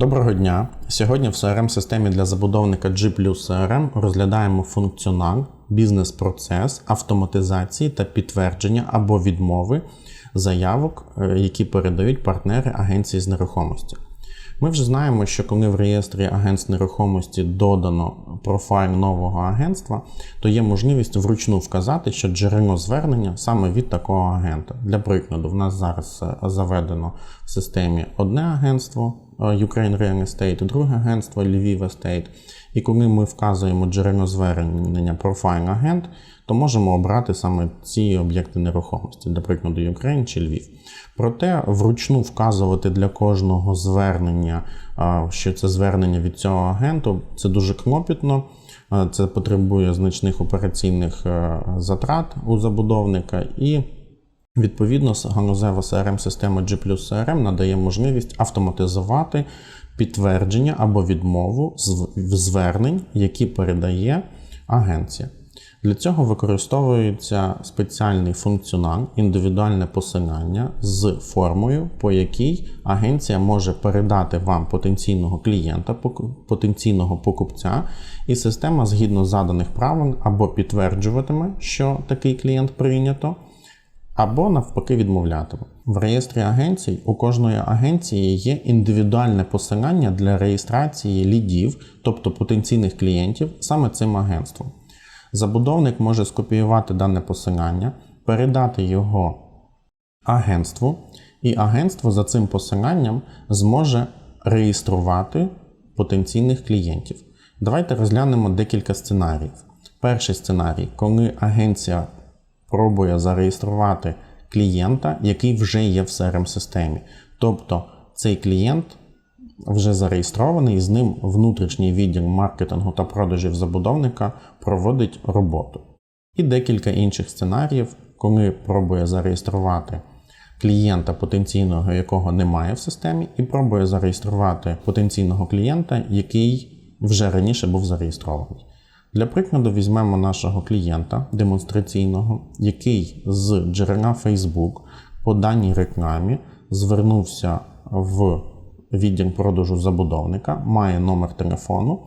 Доброго дня! Сьогодні в CRM-системі для забудовника G CRM розглядаємо функціонал, бізнес-процес, автоматизації та підтвердження або відмови заявок, е, які передають партнери агенції з нерухомості. Ми вже знаємо, що коли в реєстрі агентств нерухомості додано профайл нового агентства, то є можливість вручну вказати, що джерело звернення саме від такого агента. Для прикладу, в нас зараз е, заведено в системі одне агентство Ukraine Real Estate, друге агентство Lviv Estate. І коли ми вказуємо джерело звернення профайл агент, то можемо обрати саме ці об'єкти нерухомості, для прикладу, Ukraine чи Львів. Проте вручну вказувати для кожного звернення, що це звернення від цього агенту, це дуже клопітно. Це потребує значних операційних е, затрат у забудовника і. Відповідно, галузева crm система G CRM надає можливість автоматизувати підтвердження або відмову звернень, які передає агенція. Для цього використовується спеціальний функціонал, індивідуальне посилання з формою, по якій агенція може передати вам потенційного клієнта, потенційного покупця, і система згідно заданих правил або підтверджуватиме, що такий клієнт прийнято або навпаки відмовлятиме. В реєстрі агенцій у кожної агенції є індивідуальне посилання для реєстрації лідів, тобто потенційних клієнтів, саме цим агентством. Забудовник може скопіювати дане посилання, передати його агентству, і агентство за цим посиланням зможе реєструвати потенційних клієнтів. Давайте розглянемо декілька сценаріїв. Перший сценарій, коли агенція пробує зареєструвати клієнта, який вже є в crm системі Тобто цей клієнт вже зареєстрований, і з ним внутрішній відділ маркетингу та продажів забудовника проводить роботу. І декілька інших сценаріїв, коли пробує зареєструвати клієнта потенційного, якого немає в системі, і пробує зареєструвати потенційного клієнта, який вже раніше був зареєстрований. Для прикладу, візьмемо нашого клієнта демонстраційного, який з джерела Facebook по даній рекламі звернувся в відділ продажу забудовника, має номер телефону.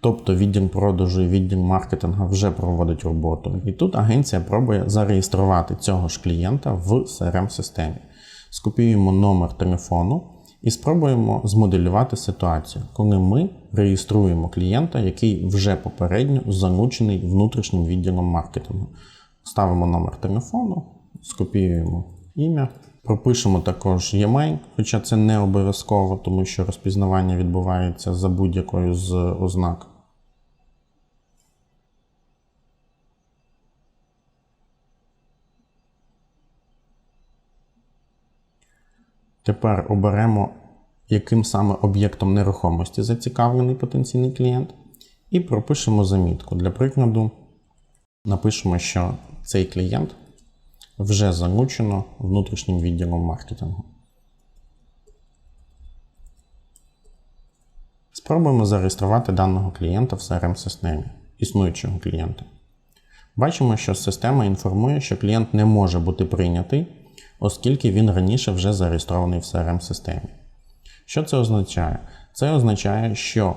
Тобто відділ продажу і відділ маркетингу вже проводить роботу. І тут агенція пробує зареєструвати цього ж клієнта в crm системі Скопіюємо номер телефону і спробуємо змоделювати ситуацію, коли ми реєструємо клієнта, який вже попередньо залучений внутрішнім відділом маркетингу. Ставимо номер телефону, скопіюємо ім'я. Пропишемо також e-mail, хоча це не обов'язково, тому що розпізнавання відбувається за будь-якою з ознак. Тепер оберемо, яким саме об'єктом нерухомості зацікавлений потенційний клієнт, і пропишемо замітку. Для прикладу, напишемо, що цей клієнт вже залучено внутрішнім відділом маркетингу. Спробуємо зареєструвати даного клієнта в crm системі існуючого клієнта. Бачимо, що система інформує, що клієнт не може бути прийнятий, оскільки він раніше вже зареєстрований в crm системі Що це означає? Це означає, що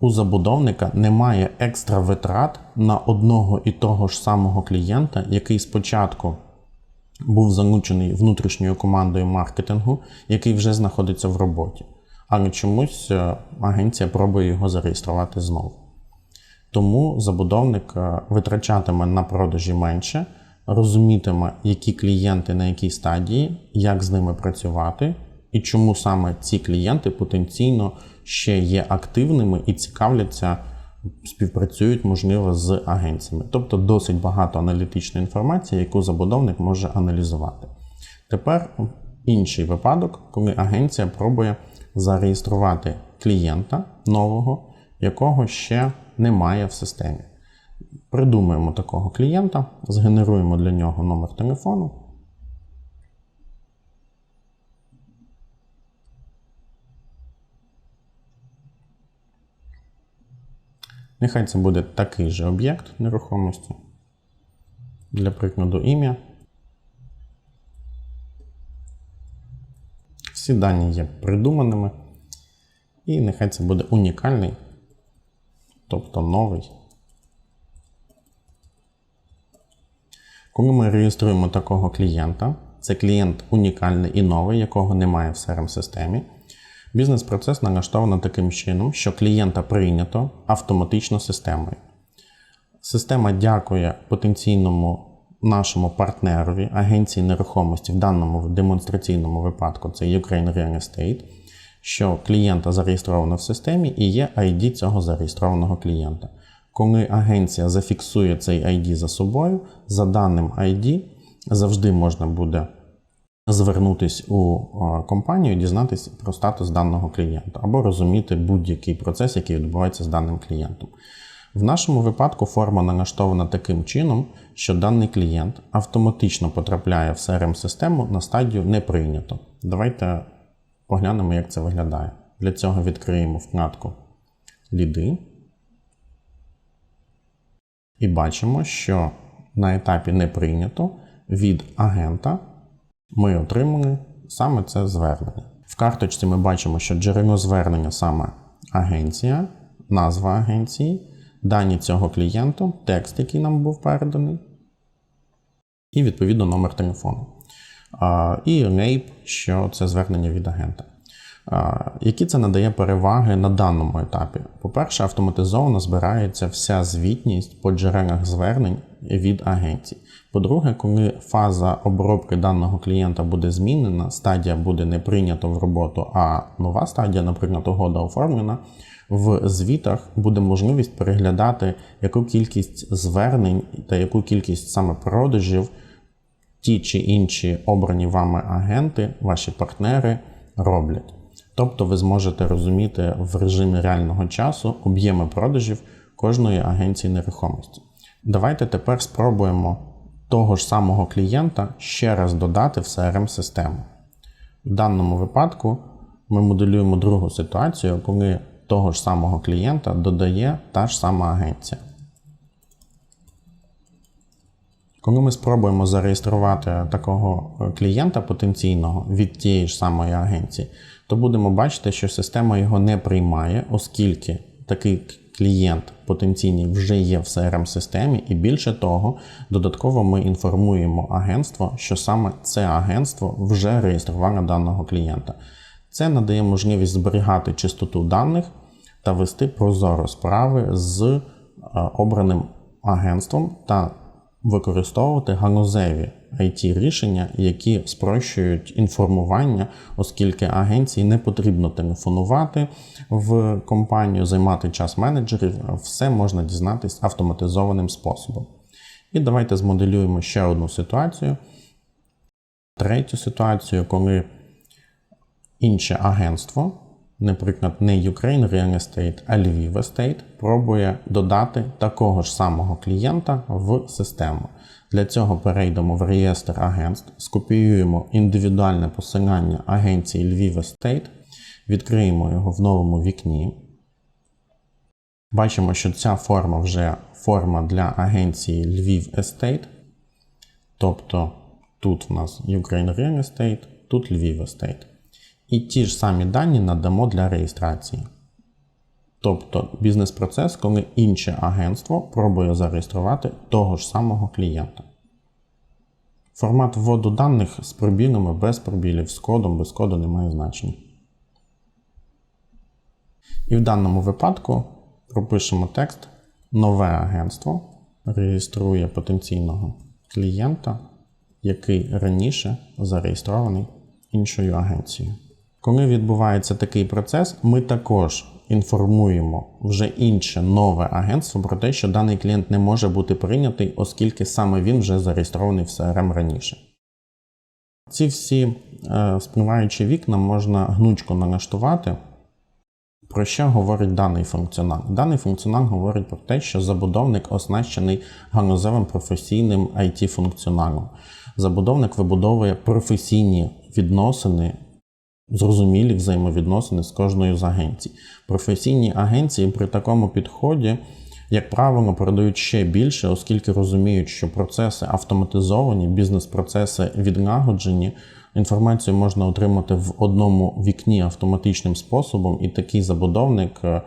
у забудовника немає екстра витрат на одного і того ж самого клієнта, який спочатку був залучений внутрішньою командою маркетингу, який вже знаходиться в роботі. Але чомусь е, агенція пробує його зареєструвати знову. Тому забудовник е, витрачатиме на продажі менше, розумітиме, які клієнти на якій стадії, як з ними працювати, і чому саме ці клієнти потенційно ще є активними і цікавляться співпрацюють, можливо, з агенціями. Тобто досить багато аналітичної інформації, яку забудовник може аналізувати. Тепер інший випадок, коли агенція пробує зареєструвати клієнта нового, якого ще немає в системі. Придумаємо такого клієнта, згенеруємо для нього номер телефону. Нехай це буде такий же об'єкт нерухомості. Для прикладу ім'я. Всі дані є придуманими. І нехай це буде унікальний, тобто новий. Коли ми реєструємо такого клієнта, це клієнт унікальний і новий, якого немає в CRM-системі. Бізнес-процес налаштовано таким чином, що клієнта прийнято автоматично системою. Система дякує потенційному нашому партнерові, агенції нерухомості в даному демонстраційному випадку це Ukraine Real Estate, що клієнта зареєстровано в системі і є ID цього зареєстрованого клієнта. Коли агенція зафіксує цей ID за собою, за даним ID завжди можна буде звернутись у компанію і дізнатися про статус даного клієнта або розуміти будь-який процес, який відбувається з даним клієнтом. В нашому випадку форма налаштована таким чином, що даний клієнт автоматично потрапляє в CRM-систему на стадію не прийнято. Давайте поглянемо, як це виглядає. Для цього відкриємо вкладку Ліди. І бачимо, що на етапі не прийнято від агента ми отримали саме це звернення. В карточці ми бачимо, що джерело звернення саме агенція, назва агенції, дані цього клієнту, текст, який нам був переданий, і відповідно номер телефону. І нейп, що це звернення від агента. Які це надає переваги на даному етапі? По-перше, автоматизовано збирається вся звітність по джерелах звернень від агенцій. По-друге, коли фаза обробки даного клієнта буде змінена, стадія буде не прийнята в роботу, а нова стадія, наприклад, угода оформлена, в звітах буде можливість переглядати, яку кількість звернень та яку кількість саме продажів ті чи інші обрані вами агенти, ваші партнери роблять. Тобто ви зможете розуміти в режимі реального часу об'єми продажів кожної агенції нерухомості. Давайте тепер спробуємо того ж самого клієнта ще раз додати в CRM-систему. В даному випадку ми моделюємо другу ситуацію, коли того ж самого клієнта додає та ж сама агенція. Коли ми спробуємо зареєструвати такого клієнта потенційного від тієї ж самої агенції, то будемо бачити, що система його не приймає, оскільки такий клієнт потенційний вже є в CRM-системі, і більше того, додатково ми інформуємо агентство, що саме це агентство вже реєструвало даного клієнта. Це надає можливість зберігати чистоту даних та вести прозоро справи з е, обраним агентством та використовувати ганузеві it рішення, які спрощують інформування, оскільки агенції не потрібно телефонувати в компанію, займати час менеджерів, все можна дізнатися автоматизованим способом. І давайте змоделюємо ще одну ситуацію. Третю ситуацію, коли інше агентство, наприклад, не Ukraine Real Estate, а Lviv Estate, пробує додати такого ж самого клієнта в систему. Для цього перейдемо в реєстр агентств, скопіюємо індивідуальне посилання агенції Lviv Estate, відкриємо його в новому вікні. Бачимо, що ця форма вже форма для агенції Lviv Estate. Тобто тут в нас Ukraine Real Estate, тут Lviv Estate. І ті ж самі дані надамо для реєстрації. Тобто бізнес-процес, коли інше агентство пробує зареєструвати того ж самого клієнта. Формат вводу даних з пробілами, без пробілів, з кодом, без коду не має значення. І в даному випадку пропишемо текст Нове агентство реєструє потенційного клієнта, який раніше зареєстрований іншою агенцією. Коли відбувається такий процес, ми також інформуємо вже інше нове агентство про те, що даний клієнт не може бути прийнятий, оскільки саме він вже зареєстрований в CRM раніше. Ці всі е, спливаючі вікна можна гнучко налаштувати. Про що говорить даний функціонал? Даний функціонал говорить про те, що забудовник оснащений ганузевим професійним IT-функціоналом. Забудовник вибудовує професійні відносини зрозумілі взаємовідносини з кожною з агенцій. Професійні агенції при такому підході, як правило, продають ще більше, оскільки розуміють, що процеси автоматизовані, бізнес-процеси відлагоджені, Інформацію можна отримати в одному вікні автоматичним способом, і такий забудовник е,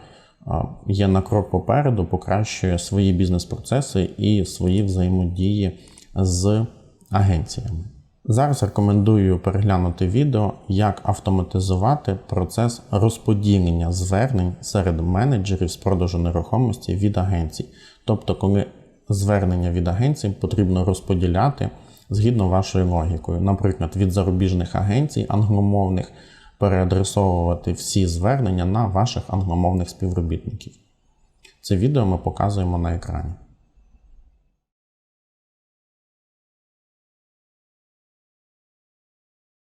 є на крок попереду, покращує свої бізнес-процеси і свої взаємодії з агенціями. Зараз рекомендую переглянути відео, як автоматизувати процес розподілення звернень серед менеджерів з продажу нерухомості від агенцій. Тобто, коли звернення від агенцій потрібно розподіляти згідно вашою логікою. Наприклад, від зарубіжних агенцій англомовних переадресовувати всі звернення на ваших англомовних співробітників. Це відео ми показуємо на екрані.